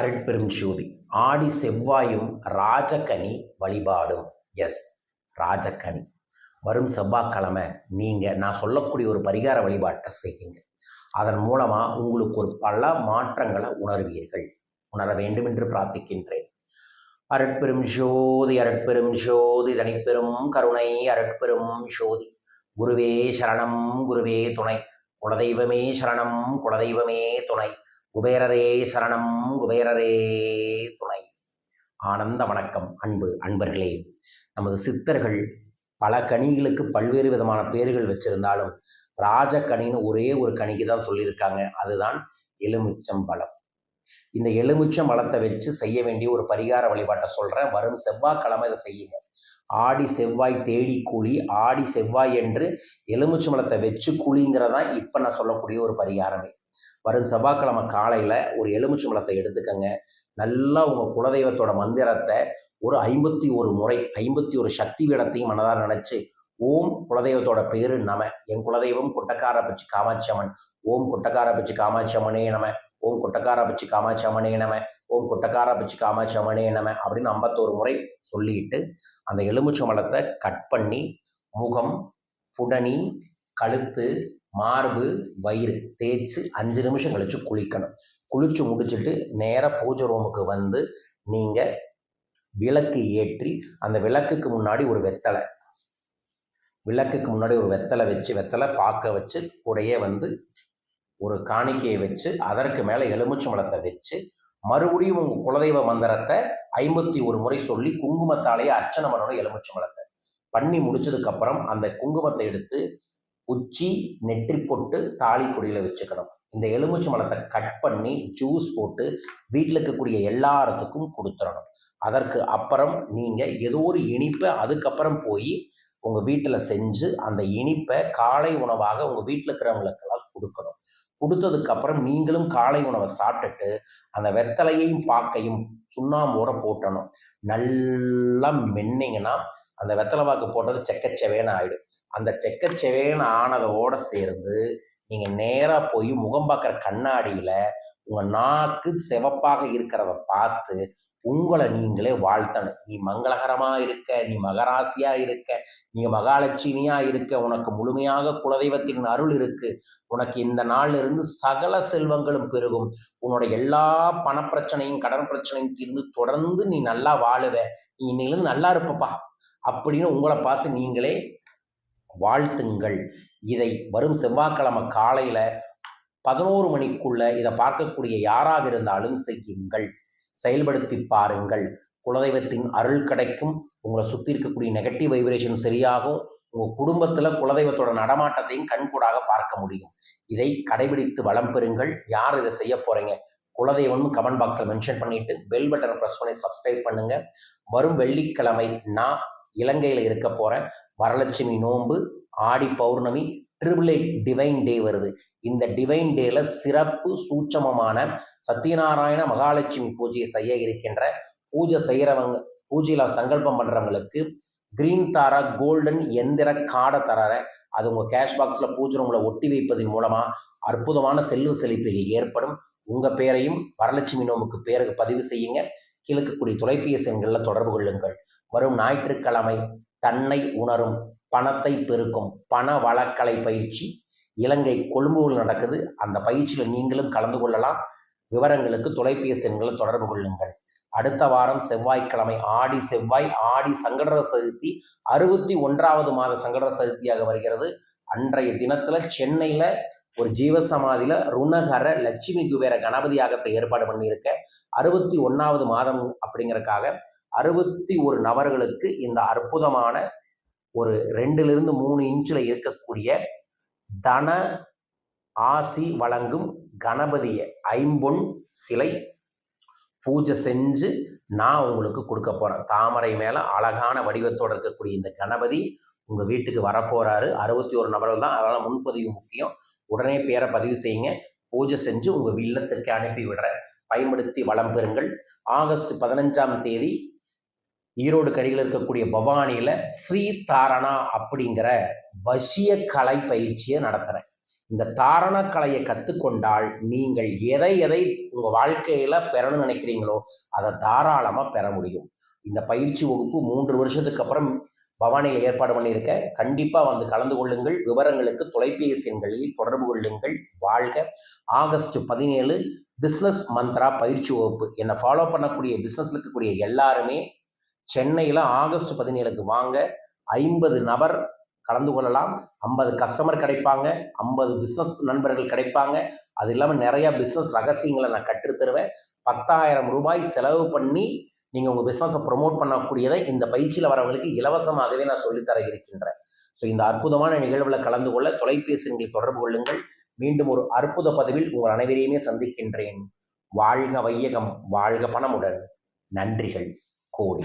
அருட்பெரும் ஜோதி. ஆடி செவ்வாயும் ராஜகனி வழிபாடும். எஸ் ராஜகனி. வரும் செவ்வாய்க்கிழமை நீங்கள் நான் சொல்லக்கூடிய ஒரு பரிகார வழிபாட்டை செய்யுங்க. அதன் மூலமாக உங்களுக்கு ஒரு பல மாற்றங்களை உணர்வீர்கள். உணர வேண்டும் என்று பிரார்த்திக்கின்றேன். அருட்பெரும் ஜோதி அருட்பெரும் ஜோதி தனிப்பெரும் கருணை அருட்பெரும் ஜோதி. குருவே சரணம் குருவே துணை. குலதெய்வமே சரணம் குலதெய்வமே துணை. குபேரரே சரணம் குபேரரே துணை. ஆனந்த வணக்கம் அன்பு அன்பர்களே. நமது சித்தர்கள் பல கனிகளுக்கு பல்வேறு விதமான பேர்கள் வச்சிருந்தாலும் ராஜக்கனின்னு ஒரே ஒரு கனிக்கு தான் சொல்லியிருக்காங்க. அதுதான் எலுமிச்சம் பழம். இந்த எலுமிச்சம் பழத்தை வச்சு செய்ய வேண்டிய ஒரு பரிகார வழிபாட்டை சொல்கிறேன் வரும் செவ்வாய்க்கிழமை இதை செய்யுங்க. ஆடி செவ்வாய் தேடி கூலி ஆடி செவ்வாய் என்று எலுமிச்சம் பலத்தை வச்சு கூலிங்கிறதான் இப்போ நான் சொல்லக்கூடிய ஒரு பரிகாரமே. வரும் செவ்வாய்க்கிழமை காலையில் ஒரு எலுமிச்சம் மலத்தை எடுத்துக்கங்க. நல்லா உங்கள் குலதெய்வத்தோட மந்திரத்தை ஒரு ஐம்பத்தி ஒரு முறை ஐம்பத்தி ஒரு சக்தி வீடத்தையும் மனதார நினச்சி ஓம் குலதெய்வத்தோட பேரு நம. என் குலதெய்வம் கொட்டக்கார பச்சி காமாட்சி அம்மன் ஓம் கொட்டக்கார பச்சி காமாட்சியம்மனே நம. ஓம் கொட்டக்கார பச்சி காமாட்சியம்மனே நம. ஓம் கொட்டக்கார பச்சி காமாட்சியம்மனே நம அப்படின்னு ஐம்பத்தோரு முறை சொல்லிட்டு அந்த எலுமிச்சை மலத்தை கட் பண்ணி முகம் புடனி கழுத்து மார்பு வயிறு தேய்ச்சி அஞ்சு நிமிஷம் கழித்து குளிக்கணும். குளித்து முடிச்சுட்டு நேராக பூஜை ரூமுக்கு வந்து நீங்கள் விளக்கு ஏற்றி அந்த விளக்குக்கு முன்னாடி ஒரு வெத்தலை விளக்குக்கு முன்னாடி ஒரு வெத்தலை வச்சு வெத்தலை பார்க்க வச்சு கூடையே வந்து ஒரு காணிக்கையை வச்சு அதற்கு மேலே எலுமிச்சை மலத்தை வச்சு மறுபடியும் உங்கள் குலதெய்வ மந்திரத்தை ஐம்பத்தி ஒரு முறை சொல்லி குங்குமத்தாலேயே அர்ச்சனை பண்ணணும் எலுமிச்சை மலத்தை. பண்ணி முடிச்சதுக்கப்புறம் அந்த குங்குமத்தை எடுத்து உச்சி நெற்றி போட்டு தாலி கொடியில் வச்சுக்கணும். இந்த எலுமிச்சை மலத்தை கட் பண்ணி ஜூஸ் போட்டு வீட்டில் இருக்கக்கூடிய எல்லாத்துக்கும் கொடுத்துடணும். அதற்கு அப்புறம் நீங்கள் ஏதோ ஒரு இனிப்பை அதுக்கப்புறம் போய் உங்கள் வீட்டில் செஞ்சு அந்த இனிப்பை காலை உணவாக உங்கள் வீட்டில் இருக்கிறவங்களுக்கெல்லாம் கொடுக்கணும். கொடுத்ததுக்கப்புறம் நீங்களும் காலை உணவை சாப்பிட்டுட்டு அந்த வெத்தலையையும் பாக்கையும் சுண்ணாம்போட போட்டணும். நல்லா மென்னிங்கன்னா அந்த வெத்தலை பாக்கு போட்டது செக்கச்செவேன்னு ஆகிடும் அந்த செக்கச்செவேன்னு ஆனதோட சேர்ந்து நீங்கள் நேராக போய் முகம் பார்க்குற கண்ணாடியில் உங்கள் நாக்கு சிவப்பாக இருக்கிறத பார்த்து உங்களை நீங்களே வாழ்த்தணும். நீ மங்களகரமாக இருக்க நீ மகராசியாக இருக்க நீ மகாலட்சுமியாக இருக்க உனக்கு முழுமையாக குலதெய்வத்தின் அருள் இருக்கு. உனக்கு இந்த நாள்ல இருந்து சகல செல்வங்களும் பெருகும். உன்னோட எல்லா பணப்பிரச்சனையும் கடன் பிரச்சனையும் தீர்ந்து தொடர்ந்து நீ நல்லா வாழுவ. நீ இன்னிலிருந்து நல்லா இருப்பப்பா. அப்படின்னு உங்களை பார்த்து நீங்களே வாழ்த்துங்கள். இதை வரும் செவ்வாய்க்கிழமை காலையில் பதினோரு மணிக்குள்ள இதை பார்க்கக்கூடிய யாராக இருந்தாலும் செய்யுங்கள். செயல்படுத்தி பாருங்கள். குலதெய்வத்தின் அருள் கிடைக்கும். உங்களை சுற்றி இருக்கக்கூடிய நெகட்டிவ் வைப்ரேஷன் சரியாகும். உங்கள் குடும்பத்தில் குலதெய்வத்தோட நடமாட்டத்தையும் கண்கூடாக பார்க்க முடியும். இதை கடைபிடித்து வளம் பெறுங்கள். யார் இதை செய்ய போகிறீங்க குலதெய்வம்னு கமெண்ட் பாக்ஸில் மென்ஷன் பண்ணிட்டு பெல் பட்டனை ப்ரெஸ் பண்ணி சப்ஸ்கிரைப் பண்ணுங்கள் வரும் வெள்ளிக்கிழமை நான் இலங்கையில் இருக்க போகிற வரலட்சுமி நோன்பு ஆடி பௌர்ணமி ட்ரிபிள் எயிட் டிவைன் டே வருது. இந்த டிவைன் டேல சிறப்பு சூட்சமமான சத்யநாராயண மகாலட்சுமி பூஜையை செய்ய இருக்கின்ற பூஜை செய்கிறவங்க பூஜையில் சங்கல்பம் பண்ணுறவங்களுக்கு கிரீன் தாரா கோல்டன் எந்திர காடை தரார அது உங்கள் கேஷ் பாக்ஸில் பூஜை ரூமில் ஒட்டி வைப்பதன் மூலமாக அற்புதமான செல்வ செழிப்புகள் ஏற்படும். உங்கள் பேரையும் வரலட்சுமி நோம்புக்கு பேருக்கு பதிவு செய்யுங்க. கிழக்கக்கூடிய தொலைபேசி எண்களில் தொடர்பு கொள்ளுங்கள். வரும் ஞாயிற்றுக்கிழமை தன்னை உணரும் பணத்தை பெருக்கும் பண வழக்கலை பயிற்சி. இலங்கை கொழும்புவில் நடக்குது. அந்த பயிற்சியில் நீங்களும் கலந்து கொள்ளலாம். விவரங்களுக்கு தொலைபேசி எண்களை தொடர்பு கொள்ளுங்கள். அடுத்த வாரம் செவ்வாய்க்கிழமை ஆடி செவ்வாய் ஆடி சங்கடர சதுர்த்தி அறுபத்தி ஒன்றாவது மாத சங்கடர சதுர்த்தியாக வருகிறது. அன்றைய தினத்தில் சென்னையில் ஒரு ஜீவசமாதியில் ருணகர லட்சுமி குபேர கணபதி யாகத்தை ஏற்பாடு பண்ணியிருக்க அறுபத்தி ஒன்றாவது மாதம் அப்படிங்கிறக்காக அறுபத்தி ஒரு நபர்களுக்கு இந்த அற்புதமான ஒரு ரெண்டுலேருந்து மூணு இன்ச்சில் இருக்கக்கூடிய தன ஆசி வழங்கும் கணபதிய ஐம்பொன் சிலை பூஜை செஞ்சு நான் உங்களுக்கு கொடுக்க போகிறேன் தாமரை மேலே அழகான வடிவத்தோடு இருக்கக்கூடிய இந்த கணபதி உங்கள் வீட்டுக்கு வரப்போகிறாரு அறுபத்தி ஒரு நபர்கள் தான். அதனால் முன்பதிவு முக்கியம். உடனே பேரை பதிவு செய்யுங்க. பூஜை செஞ்சு உங்கள் இல்லத்திற்கு அனுப்பி விடுறேன். பயன்படுத்தி வளம் பெறுங்கள். ஆகஸ்ட் பதினஞ்சாம் தேதி ஈரோடு கரையில் இருக்கக்கூடிய பவானியில் ஸ்ரீ தாரணா அப்படிங்கிற வசிய கலை பயிற்சியை நடத்துகிறேன் இந்த தாரணக்கலையை கற்றுக்கொண்டால் நீங்கள் எதை எதை உங்கள் வாழ்க்கையில் பெறணும்னு நினைக்கிறீங்களோ அதை தாராளமாக பெற முடியும். இந்த பயிற்சி வகுப்பு மூன்று வருஷத்துக்கு அப்புறம் பவானியில் ஏற்பாடு பண்ணியிருக்கேன். கண்டிப்பாக வந்து கலந்து கொள்ளுங்கள். விவரங்களுக்கு தொலைபேசி எண்களில் தொடர்பு கொள்ளுங்கள். வாழ்க. ஆகஸ்ட் பதினேழு பிஸ்னஸ் மந்த்ரா பயிற்சி வகுப்பு. என்னை ஃபாலோ பண்ணக்கூடிய பிஸ்னஸில் இருக்கக்கூடிய எல்லாருமே சென்னையில் ஆகஸ்ட் பதினேழுக்கு வாங்க ஐம்பது நபர் கலந்து கொள்ளலாம். ஐம்பது கஸ்டமர் கிடைப்பாங்க. ஐம்பது பிஸ்னஸ் நண்பர்கள் கிடைப்பாங்க. அது இல்லாமல் நிறையா பிஸ்னஸ் ரகசியங்களை நான் கற்றுத்தருவேன் பத்தாயிரம் ரூபாய் செலவு பண்ணி நீங்கள் உங்கள் பிஸ்னஸை ப்ரொமோட் பண்ணக்கூடியதை இந்த பயிற்சியில் வரவங்களுக்கு இலவசமாகவே நான் சொல்லித்தர இருக்கின்றேன். ஸோ இந்த அற்புதமான நிகழ்வில் கலந்து கொள்ள தொலைபேசி தொடர்பு கொள்ளுங்கள். மீண்டும் ஒரு அற்புத பதிவில் உங்கள் அனைவரையுமே சந்திக்கின்றேன். வாழ்க வையகம் வாழ்க பணமுடன். நன்றிகள். கோடி.